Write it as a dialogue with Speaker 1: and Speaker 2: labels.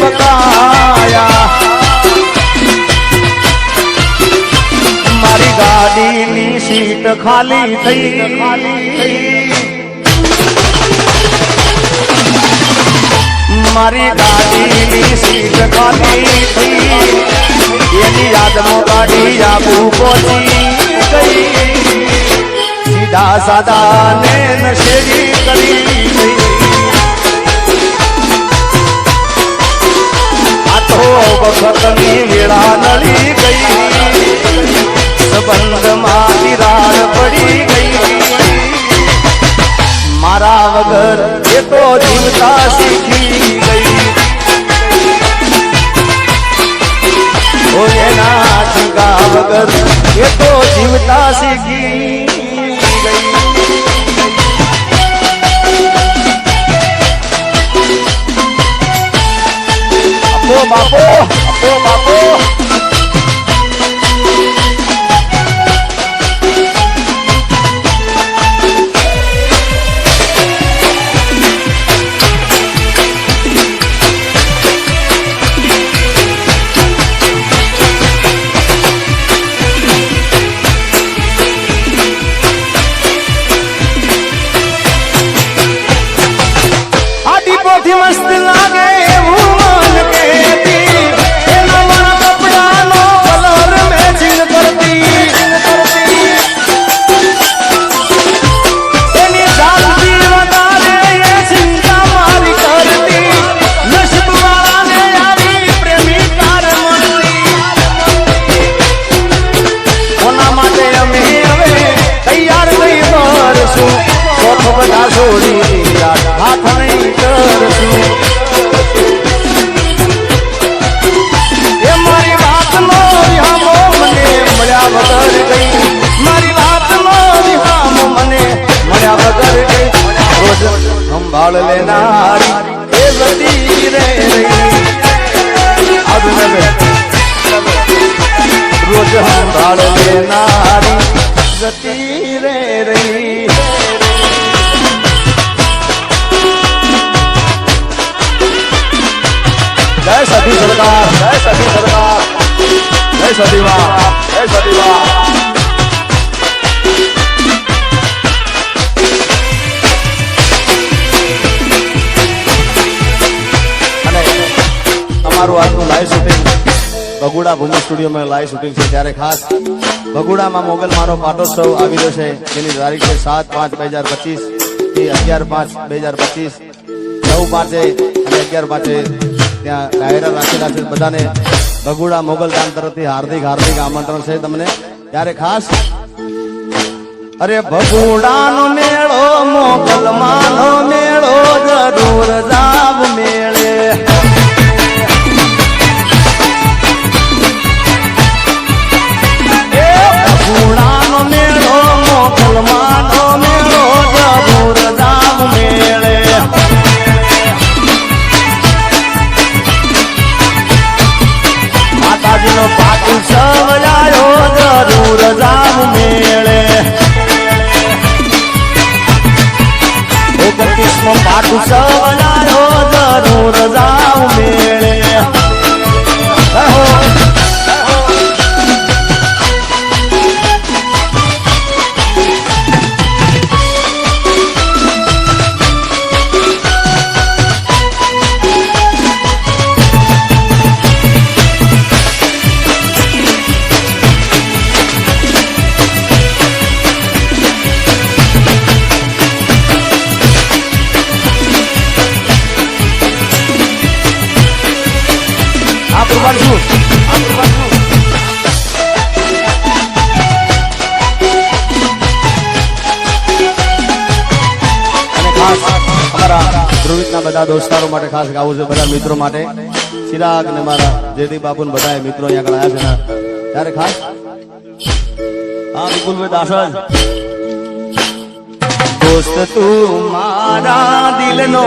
Speaker 1: બતાયા. મારી ગાડીની સીટ ખાલી થઈ. મારી ગાડીની સીટ ખાલી થઈ. એની યાદમાં ગાડી આબુ પહોંચી ગઈ. સીધા સાદા ને નશેરી કરી ગઈ તો જીવતા શીખી ગઈ. એના ઠીકા વગર એ તો જીવતા શીખી બાપો આપો બાપો. Ты мой સંભાળ લેનારી એ બધી રે રોજ સંભાળ લેનારી જતી રે રહી જય સતી સરકાર, જય સતી સરકાર. જય સતીવા જય સતીવા અને બગુડા ભૂમિ સ્ટુડિયોમાં લાઈવ શૂટિંગ છે. ત્યારે ખાસ બગુડામાં મોગલ મારો પાટોત્સવ આવી રહ્યો છે, જેની તારીખ છે સાત પાંચ બે હજાર પચીસથી અગિયાર પાંચ બે હજાર પચીસ. નવ પાંચે અને અગિયાર પાંચે ત્યાં ડાયરા રાખેલા છે બધાને. બગુડા મોગલ ધામ તરફથી હાર્દિક હાર્દિક આમંત્રણ છે તમને. ત્યારે ખાસ અરે ભગુડાનો મેળો મોગલ માનો મેળો જરૂર જાવ આ પ્રમાણ શું આ પ્રમાણ શું અને ખાસ અમારા ધ્રુવિતના બધા દોસ્તારો માટે ખાસ ગાવું છે બધા મિત્રો માટે. ચિરાગ ને મારા જેદી બાપુ ને બધા મિત્રો અહીંયા આગળ આવ્યા છે ત્યારે ખાસ હા, વિપુલભાઈ દાસજ. દોસ્ત તું મારા દિલનો